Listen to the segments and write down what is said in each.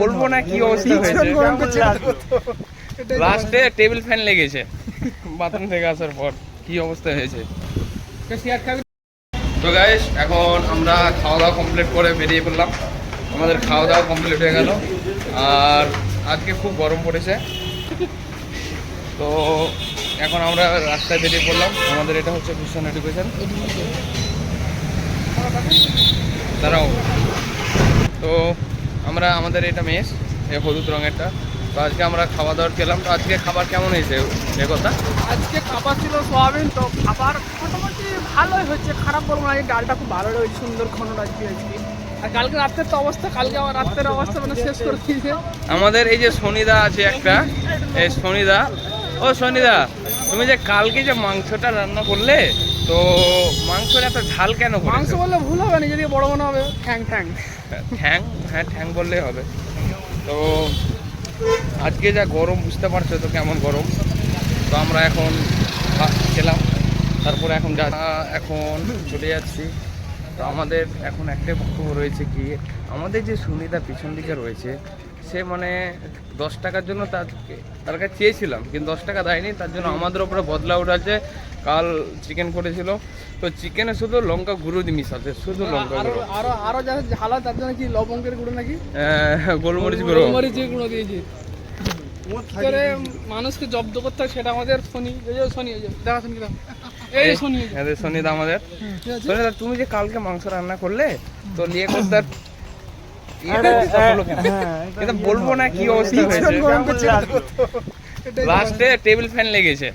বলব না কি অবস্থা হয়েছে? লাস্টে টেবিল ফ্যান লেগেছে? বাথরুম থেকে আসার পর। কি অবস্থা হয়েছে? তো গাইস এখন আমরা খাওয়া দাওয়া কমপ্লিট করে বেরিয়ে পড়লাম। আমাদের খাওয়া দাওয়া কমপ্লিট হয়ে গেল। আর আজকে খুব গরম পড়েছে। তো এখন আমরা রাস্তায় বেরিয়ে পড়লাম। আমাদের এটা হচ্ছে খ্রিস্টান এডুকেশন দাঁড়াও। তো আমরা আমাদের এটা মেস এ হলুদ রঙেরটা। তো আজকে আমরা খাওয়া দাওয়ার খেলাম তো আজকে খাবার কেমন হয়েছে? এ কথা। আজকে খাবার ছিল সোয়াবিন তো খাবার মোটামুটি ভালোই হচ্ছে খারাপ বলব না এই ডালটা খুব ভালো রয়েছে সুন্দর ঘন রাখছি আজকে। আর কালকে রাত্রের তো অবস্থা কালকে আমার রাত্রের অবস্থা মানে শেষ করে দিয়েছে। আমাদের এই যে সনিদা আছে একটা এই সনিদা ও সনিদা তুমি যে কালকে যে মাংসটা রান্না করলে তো মাংসের এত ঝাল কেন মাংস বললে ভুল হবে না যদি বড় মনে হবে। ঠ্যাং ঠ্যাং। ঠ্যাং হ্যাঁ ঠ্যাং বললেই হবে। তো আজকে যা গরম বুঝতে পারছ তো কেমন গরম? তো আমরা এখন খেলাম। তারপরে এখন যা এখন চলে যাচ্ছি। তো আমাদের এখন একটাই বক্তব্য রয়েছে কি আমাদের যে সুনিতা পিছন দিকে রয়েছে সে মানে দশ টাকার জন্য তাকে তার কাছে চেয়েছিলাম কিন্তু দশ টাকা দেয়নি তার জন্য আমাদের ওপরে বদলা উঠাচ্ছে কাল চিকেন করেছিল। তো চিকেনে শুধু লঙ্কা গুঁড়ো দিয়ে মিশাচ্ছে শুধু লঙ্কা আরও গুঁড়ো। আরও আরও যা ঝালা তার জন্য কি লবঙ্গের গুঁড়ো নাকি? আহ, গোলমরিচ গুঁড়ো। গোলমরিচের গুঁড়ো দিয়েছি। করে মানুষকে জব্দ করতে হয় সেটা আমাদের শনি এই যে শনি এই যে দেখা শনি এই যে শনি এই যে। এদের সনিদা আমাদের। আছে? সনিদা তুমি যে কালকে মাংস রান্না করলে তো লিয়ে করতার এটা বলব না কি অবস্থা হয়েছে? লাস্টে টেবিল ফ্যান লেগেছে।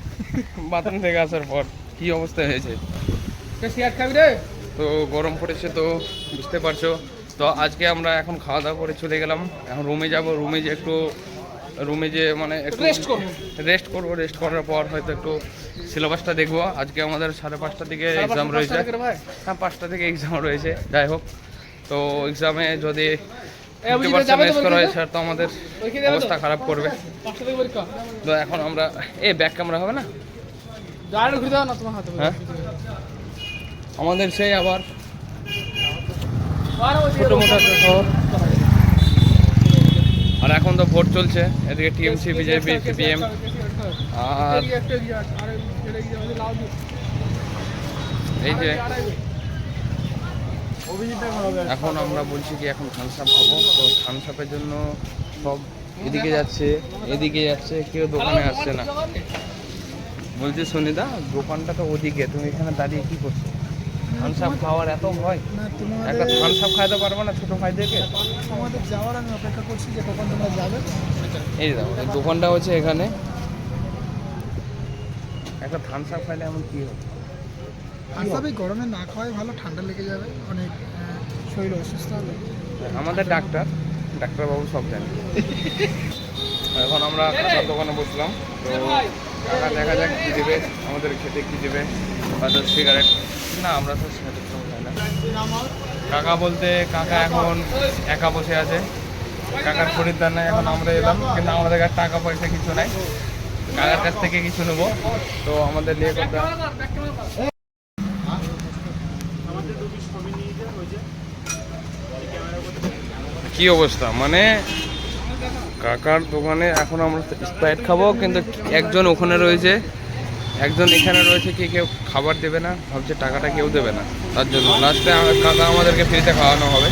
বাথরুম থেকে আসার পর কি অবস্থা হয়েছে? তো গরম পড়েছে তো বুঝতে পারছ। তো আজকে আমরা এখন খাওয়া দাওয়া করে চলে গেলাম। এখন রুমে যাব রুমে যে একটু রুমে যে মানে একটু Rest করব। রেস্ট করব রেস্ট করার পর হয়তো একটু সিলেবাসটা দেখব। আজকে আমাদের সাড়ে পাঁচটা থেকে এক্সাম রয়েছে। হ্যাঁ পাঁচটা থেকে এক্সাম রয়েছে। যাই হোক তো এক্সামে যদি এই তো করা হয় স্যার তো? আমাদের? অবস্থা খারাপ করবে। তো এখন আমরা এ ব্যাক ক্যামেরা হবে না? হ্যাঁ? আমাদের সেই আবার আর ছোটো মোটো শহর। আর এখন তো ভোট চলছে এদিকে টিএমসি বিজেপি সিপিএম আর এদিকে একটা এখন আমরা বলছি কি এখন থানসাপ খাব তো থানসাপের জন্য সব এদিকে যাচ্ছে এদিকে যাচ্ছে কেউ দোকানে আসছে না। বলছি সুনিদা দোকানটা তো ওদিকে তুমি এখানে দাঁড়িয়ে কি করছ? থানসাপ খাওয়ার এত ভয়? একটা থানসাপ খাইতে পারবে না ছোটো ভাইদেরকে? তোমাদের যাওয়ার আমি অপেক্ষা করছি যে কখন তোমরা যাবে। এই দেখো এই দোকানটা হচ্ছে এখানে। একটা থানসাপ খাইলে এমন কি হবে? আসাবে গরমে না খাওয়াই ভালো, ঠান্ডা লেগে যাবে, অনেক শরীর অসুস্থ হবে। আমাদের ডাক্তার, ডাক্তারবাবু সব জানে। এখন আমরা কাকার দোকানে বসলাম, তো কাকা দেখা যাক কী দেবে, আমাদের খেতে কী দেবে হয়তো সিগারেট না, আমরা তো সিগারেট না? কাকা বলতে, কাকা এখন একা বসে আছে। কাকার খরিদ্দার নাই, এখন আমরা এলাম, কিন্তু আমাদের কাছে টাকা পয়সা কিছু নাই। কাকার কাছ থেকে কিছু নেব, তো আমাদের নিয়ে করতে কি অবস্থা? মানে কাকার দোকানে এখন আমরা স্প্রাইট খাব, কিন্তু একজন ওখানে রয়েছে। একজন এখানে রয়েছে কি কেউ খাবার দেবে না? ভাবছে টাকাটা কেউ দেবে না। তার জন্য। লাস্টে কাকা আমাদেরকে ফ্রিতে খাওয়ানো হবে।